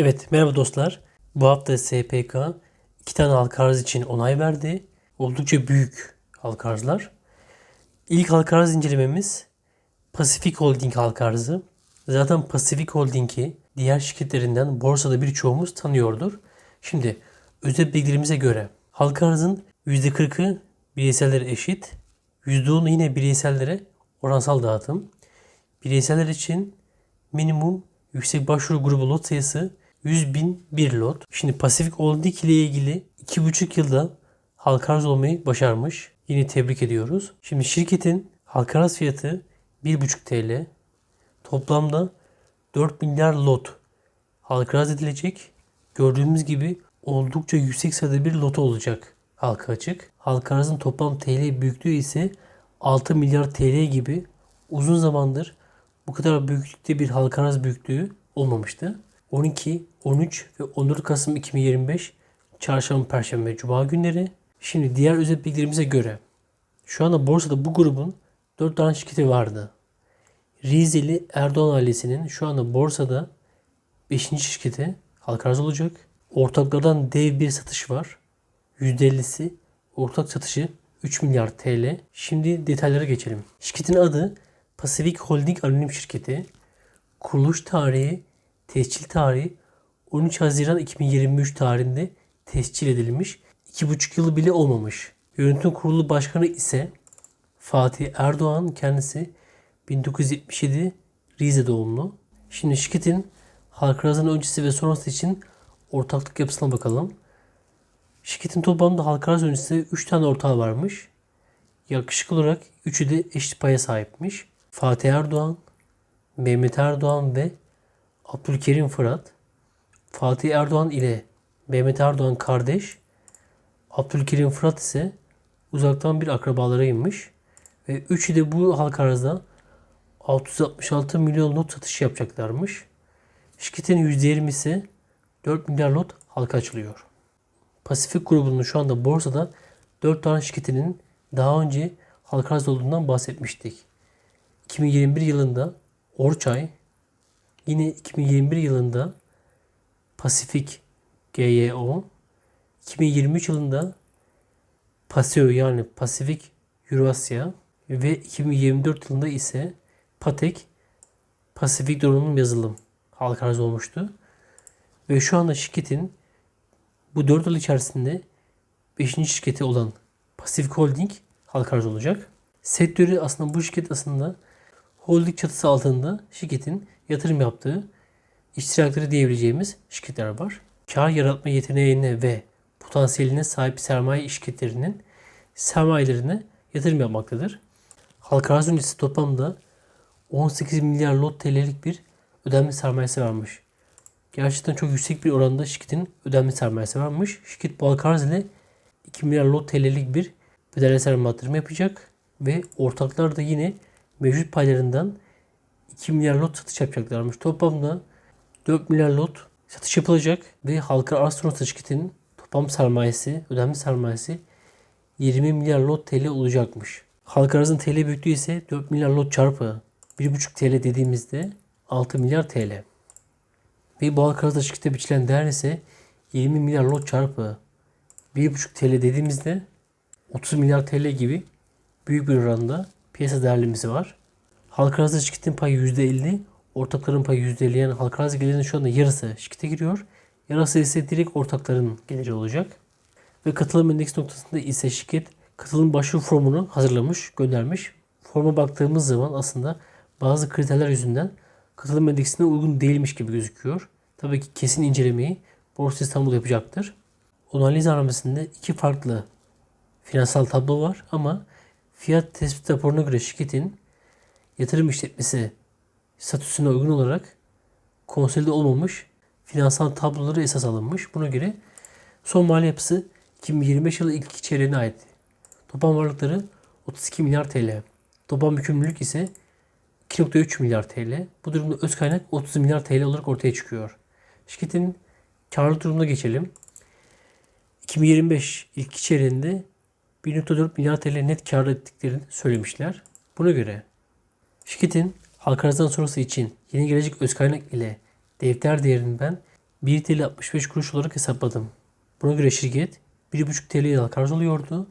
Evet merhaba dostlar. Bu hafta SPK iki tane halka arz için onay verdi. Oldukça büyük halka arzlar. İlk halka arz incelememiz Pasifik Holding halka arzı. Zaten Pasifik Holding'i diğer şirketlerinden borsada birçoğumuz tanıyordur. Şimdi özet bilgilerimize göre halka arzın %40'ı bireysellere eşit. %10'u yine bireysellere oransal dağıtım. Bireyseller için minimum yüksek başvuru grubu lot sayısı 100 bin bir lot. Şimdi Pasifik Holding ile ilgili 2,5 yılda halka arz olmayı başarmış. Yine tebrik ediyoruz. Şimdi şirketin halka arz fiyatı 1,5 TL. Toplamda 4 milyar lot halka arz edilecek. Gördüğümüz gibi oldukça yüksek sayıda bir lot olacak halka açık. Halka arzın toplam TL büyüklüğü ise 6 milyar TL gibi uzun zamandır bu kadar büyüklükte bir halka arz büyüklüğü olmamıştı. 12, 13 ve 14 Kasım 2025 Çarşamba, Perşembe, Cuma günleri. Şimdi diğer özet bilgilerimize göre şu anda borsada bu grubun 4 tane şirketi vardı. Rizeli Erdoğan ailesinin şu anda borsada 5. şirketi halka olacak. Ortaklardan dev bir satış var. %50'si ortak satışı 3 milyar TL. Şimdi detaylara geçelim. Şirketin adı Pasifik Holding Anonim Şirketi. Kuruluş tarihi, tescil tarihi 13 Haziran 2023 tarihinde tescil edilmiş. 2,5 yılı bile olmamış. Yönetim kurulu başkanı ise Fatih Erdoğan kendisi 1977 Rize doğumlu. Şimdi şirketin halka arzının öncesi ve sonrası için ortaklık yapısına bakalım. Şirketin toplamda halka arz öncesi 3 tane ortağı varmış. Yakışık olarak üçü de eşit paya sahipmiş. Fatih Erdoğan, Mehmet Erdoğan ve Abdülkerim Fırat. Fatih Erdoğan ile Mehmet Erdoğan kardeş, Abdülkerim Fırat ise uzaktan bir akrabalarıymış. Ve üçü de bu halka arzda 666 milyon lot satış yapacaklarmış. Şirketin %20 ise 4 milyar lot halka açılıyor. Pasifik grubunun şu anda borsada 4 tane şirketinin daha önce halka arz olduğundan bahsetmiştik. 2021 yılında Orçay, yine 2021 yılında Pasifik GYO, 2023 yılında Paseo yani Pasifik Eurasya ve 2024 yılında ise Patek Pasifik donanım yazılım halka arz olmuştu. Ve şu anda şirketin bu 4 yıl içerisinde 5. şirketi olan Pacific Holding halka arz olacak. Sektörü aslında bu şirket aslında holding çatısı altında şirketin yatırım yaptığı iştirakları diyebileceğimiz şirketler var. Kar yaratma yeteneğine ve potansiyeline sahip sermaye şirketlerinin sermayelerine yatırım yapmaktadır. Halka arz öncesi toplamda 18 milyar lot TL'lik bir ödenme sermayesi varmış. Gerçekten çok yüksek bir oranda şirketin ödenme sermayesi varmış. Şirket bu halka arz ile 2 milyar lot TL'lik bir bedel sermaye yatırım yapacak ve ortaklar da yine mevcut paylarından 2 milyar lot satış yapacaklarmış. Toplamda 4 milyar lot satış yapılacak ve halka arz sonrası şirketin toplam sermayesi, ödenme sermayesi 20 milyar lot TL olacakmış. Halka arzın TL büyüklüğü ise 4 milyar lot çarpı 1,5 TL dediğimizde 6 milyar TL. Ve bu halka arzda şirkete biçilen değer ise 20 milyar lot çarpı 1,5 TL dediğimizde 30 milyar TL gibi büyük bir oranda piyasa değerlemesi var. Halka arzda şirketin payı %50, ortakların payı %50 yani halka arz gelirinin şu anda yarısı şirkete giriyor. Yarısı ise direkt ortakların geliri olacak. Ve katılım endeks noktasında ise şirket katılım başvuru formunu hazırlamış, göndermiş. Forma baktığımız zaman aslında bazı kriterler yüzünden katılım endeksine uygun değilmiş gibi gözüküyor. Tabii ki kesin incelemeyi Borsa İstanbul yapacaktır. Onaylı izlenmesinde iki farklı finansal tablo var ama fiyat tespit raporuna göre şirketin yatırım işletmesi statüsüne uygun olarak konsolide olmamış finansal tabloları esas alınmış. Buna göre son mali yapısı 2025 yılı ilk çeyreğine ait. Toplam varlıkları 32 milyar TL. Toplam yükümlülük ise 2.3 milyar TL. Bu durumda öz kaynak 30 milyar TL olarak ortaya çıkıyor. Şirketin karlı durumuna geçelim. 2025 ilk çeyreğinde 1.4 milyar TL net kar ettiklerini söylemişler. Buna göre şirketin halka arzdan sonrası için yeni gelecek öz kaynak ile defter değerinden 1 TL 65 kuruş olarak hesapladım. Buna göre şirket 1,5 TL halka arz oluyordu.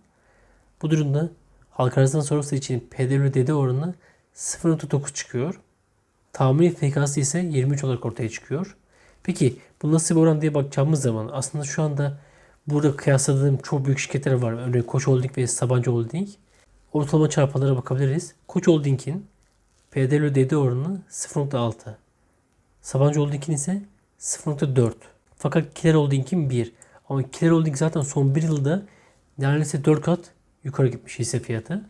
Bu durumda halka arzdan sonrası için PDV oranı 0.9 çıkıyor. Tahmini FK'sı ise 23 olarak ortaya çıkıyor. Peki bu nasıl bir oran diye bakacağımız zaman aslında şu anda burada kıyasladığım çok büyük şirketler var. Örneğin Koç Holding ve Sabancı Holding. Ortalama çarpanlara bakabiliriz. Koç Holding'in PDV oranı 0.6. Sabancı Holding'in ise 0.4. Fakat Kiler Holding'in 1. Ama Kiler Holding zaten son bir yılda neredeyse 4 kat yukarı gitmiş hisse fiyatı.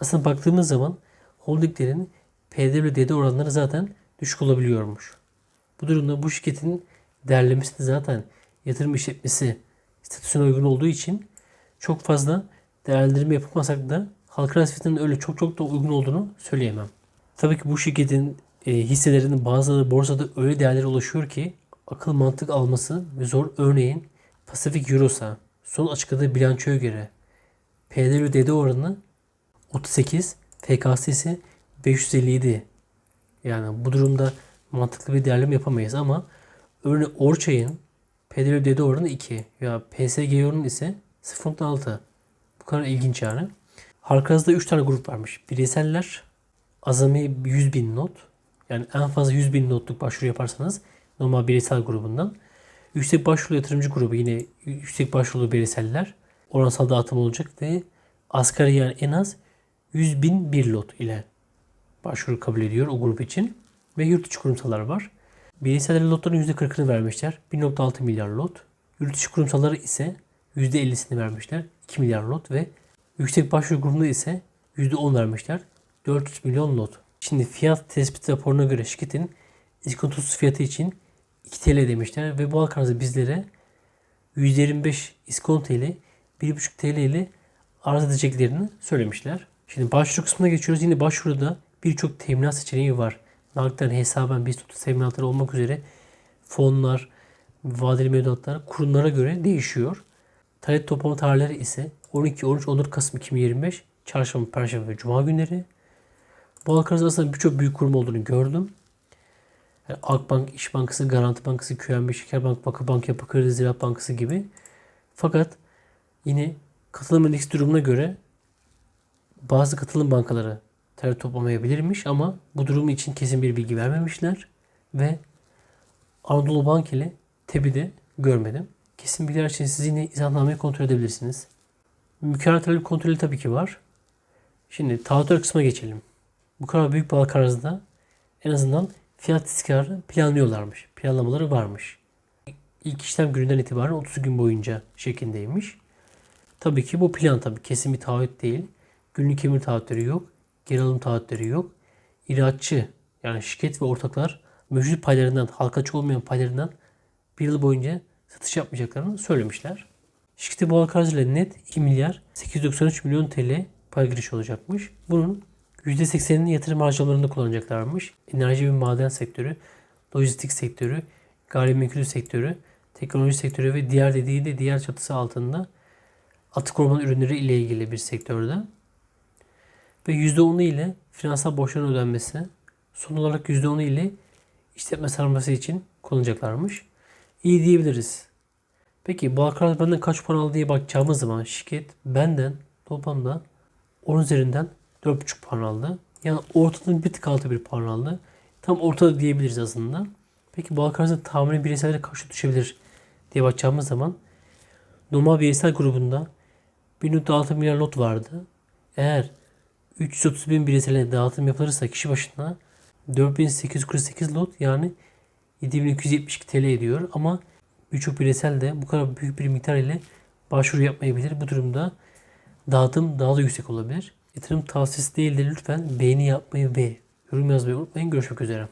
Aslında baktığımız zaman holdinglerin PDV oranları zaten düşük olabiliyormuş. Bu durumda bu şirketin değerlemesi de zaten yatırım işletmesi statüsüne uygun olduğu için çok fazla değerlendirme yapılmasak da halka fiyatının öyle çok çok da uygun olduğunu söyleyemem. Tabii ki bu şirketin e, hisselerinin bazıları borsada öyle değerlere ulaşıyor ki akıl mantık alması zor. Örneğin Pacific Eurosa son açıkladığı bilançoya göre PDV oranı 38, FKS ise 557. Yani bu durumda mantıklı bir değerleme yapamayız ama örneğin Orçay'ın PDV oranı 2 ya PSG oranı ise 0.6. Bu kadar ilginç yani. Halkazda 3 tane grup varmış. Bireyseller, azami 100 bin not. Yani en fazla 100 bin notluk başvuru yaparsanız normal bireysel grubundan. Yüksek başvuru yatırımcı grubu yine yüksek başvurulu bireyseller. Oransal dağıtım olacak ve asgari yani en az 100 bin bir lot ile başvuru kabul ediyor o grup için. Ve yurt içi kurumsallar var. Bireyseller lotların %40'ını vermişler. 1.6 milyar lot. Yurt kurumsalları ise %50'sini vermişler. 2 milyar lot ve yüksek başvuru grubunda ise %10 vermişler. 400 milyon lot. Şimdi fiyat tespit raporuna göre şirketin iskontosu fiyatı için 2 TL demişler ve bu halk arzı bizlere 125 iskonto ile 1,5 TL ile arz edeceklerini söylemişler. Şimdi başvuru kısmına geçiyoruz. Yine başvuruda birçok teminat seçeneği var. Nakden hesaben biz tutu teminatları olmak üzere fonlar, vadeli mevduatlar kurumlara göre değişiyor. Talep toplama tarihleri ise 12, 13, 14 Kasım 2025 Çarşamba, Perşembe ve Cuma günleri. Bu halk arası aslında birçok büyük kurum olduğunu gördüm. Yani Akbank, İş Bankası, Garanti Bankası, QNB, Şekerbank, Vakıfbank, Yapı Kredi, Ziraat Bankası gibi. Fakat yine katılım endeks durumuna göre bazı katılım bankaları talep toplamayabilirmiş ama bu durum için kesin bir bilgi vermemişler ve Anadolu Bank ile TEBİ'de görmedim. Kesin bilgiler için siz yine izahnnameyi kontrol edebilirsiniz. Mükerrer talep kontrolü tabii ki var. Şimdi taahhütler kısmına geçelim. Bu kadar büyük halka arzda en azından fiyat istikrarı planlıyorlarmış. Planlamaları varmış. İlk işlem gününden itibaren 30 gün boyunca şeklindeymiş. Tabii ki bu plan tabii kesin bir taahhüt değil. Günlük emir taahhütleri yok. Geri alım taahhütleri yok. İhracatçı yani şirket ve ortaklar mevcut paylarından, halka açık olmayan paylarından bir yıl boyunca satış yapmayacaklarını söylemişler. Şirketi bu halka arzıyla net 2 milyar 893 milyon TL pay giriş olacakmış. Bunun %80'ini yatırım harcamalarında kullanacaklarmış. Enerji ve maden sektörü, lojistik sektörü, gayrimenkul sektörü, teknoloji sektörü ve diğer dediği de diğer çatısı altında atık orman ürünleri ile ilgili bir sektörde. Ve %10'u ile finansal borçların ödenmesi, son olarak %10'u ile işletme sarması için kullanacaklarmış. İyi diyebiliriz. Peki akarat benden kaç puan aldı diye bakacağımız zaman şirket benden toplamda 10 üzerinden 4,5 puan aldı. Yani ortadan bir tık altı bir puan aldı. Tam ortada diyebiliriz aslında. Peki bu akaratın tahmini bireysellere kaç düşebilir diye bakacağımız zaman normal bireysel grubunda 1.6 milyar lot vardı. Eğer 330 bin bireysele dağıtım yapılırsa kişi başına 4848 lot yani 7272 TL ediyor ama birçok bireysel de bu kadar büyük bir miktar ile başvuru yapmayabilir. Bu durumda dağıtım daha da yüksek olabilir. Yatırım tavsiyesi değildir. Lütfen beğeni yapmayı ve yorum yazmayı unutmayın. Görüşmek üzere.